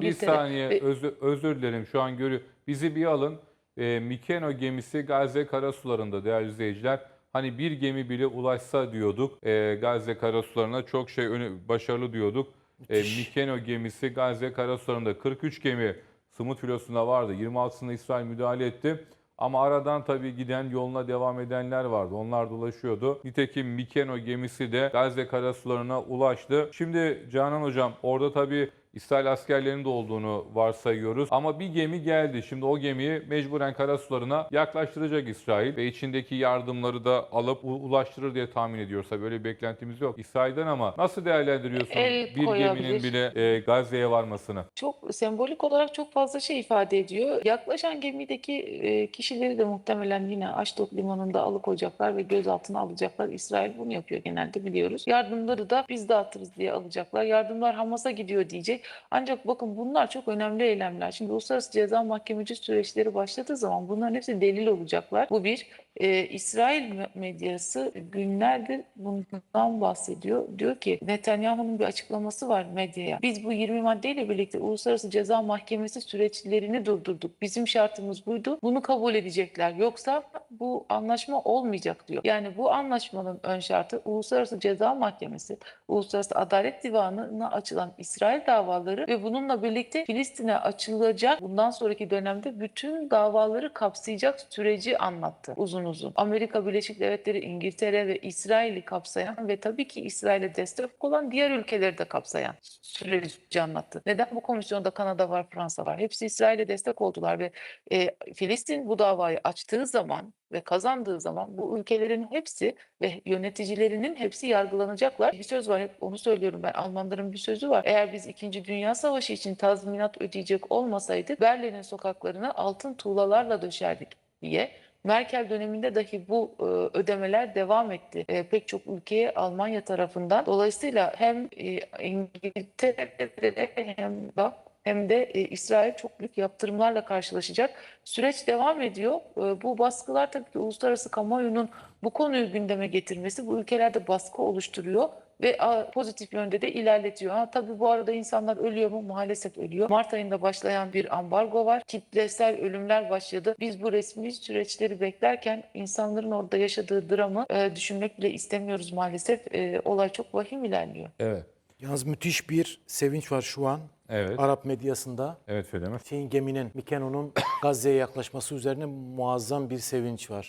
Bir saniye ve- özür, özür dilerim şu an görüyor. Bizi bir alın. E, Mikeno gemisi Gazze karasularında değerli izleyiciler. Hani bir gemi bile ulaşsa diyorduk e, Gazze karasularına çok şey başarılı diyorduk. E, Mikeno gemisi Gazze karasularında 43 gemi Sımut filosunda vardı. 26'sında İsrail müdahale etti. Ama aradan tabii giden yoluna devam edenler vardı. Onlar dolaşıyordu. Nitekim Mikeno gemisi de Gazze karasularına ulaştı. Şimdi Canan Hocam orada tabii İsrail askerlerinin de olduğunu varsayıyoruz. Ama bir gemi geldi. Şimdi o gemiyi mecburen karasularına yaklaştıracak İsrail ve içindeki yardımları da alıp ulaştırır diye tahmin ediyoruz. Tabii böyle bir beklentimiz yok İsrail'den ama nasıl değerlendiriyorsun El bir geminin koyabilir. bile e, Gazze'ye varmasını? çok sembolik olarak çok fazla şey ifade ediyor. Yaklaşan gemideki e, kişileri de muhtemelen yine Aşdod limanında alıkoyacaklar ve gözaltına alacaklar. İsrail bunu yapıyor genelde biliyoruz. Yardımları da biz dağıtırız diye alacaklar. Yardımlar Hamas'a gidiyor diyecek. Ancak bakın bunlar çok önemli eylemler. Şimdi Uluslararası Ceza Mahkemeci süreçleri başladığı zaman bunların hepsi delil olacaklar. Bu bir. E, İsrail me- medyası günlerdir bundan bahsediyor. Diyor ki Netanyahu'nun bir açıklaması var medyaya. Biz bu 20 maddeyle birlikte Uluslararası Ceza Mahkemesi süreçlerini durdurduk. Bizim şartımız buydu. Bunu kabul edecekler. Yoksa bu anlaşma olmayacak diyor. Yani bu anlaşmanın ön şartı Uluslararası Ceza Mahkemesi, Uluslararası Adalet Divanı'na açılan İsrail davaları ve bununla birlikte Filistin'e açılacak bundan sonraki dönemde bütün davaları kapsayacak süreci anlattı uzun uzun. Amerika Birleşik Devletleri, İngiltere ve İsrail'i kapsayan ve tabii ki İsrail'e destek olan diğer ülkeleri de kapsayan süreci anlattı. Neden bu komisyonda Kanada var, Fransa var? Hepsi İsrail'e destek oldular ve e, Filistin bu davayı açtığı zaman ve kazandığı zaman bu ülkelerin hepsi ve yöneticilerinin hepsi yargılanacaklar. Bir söz var hep onu söylüyorum ben Almanların bir sözü var. Eğer biz 2. Dünya Savaşı için tazminat ödeyecek olmasaydık Berlin'in sokaklarına altın tuğlalarla döşerdik diye. Merkel döneminde dahi bu e, ödemeler devam etti. E, pek çok ülkeye Almanya tarafından. Dolayısıyla hem e, İngiltere'de hem da hem de e, İsrail çok büyük yaptırımlarla karşılaşacak. Süreç devam ediyor. E, bu baskılar tabii ki uluslararası kamuoyunun bu konuyu gündeme getirmesi bu ülkelerde baskı oluşturuyor ve pozitif yönde de ilerletiyor. Ha, tabii bu arada insanlar ölüyor mu? Maalesef ölüyor. Mart ayında başlayan bir ambargo var. Kitlesel ölümler başladı. Biz bu resmi süreçleri beklerken insanların orada yaşadığı dramı e, düşünmek bile istemiyoruz maalesef. E, olay çok vahim ilerliyor. Evet. Yalnız müthiş bir sevinç var şu an Evet. Arap medyasında. Evet Fedemir. Şeyin geminin, Mikeno'nun Gazze'ye yaklaşması üzerine muazzam bir sevinç var.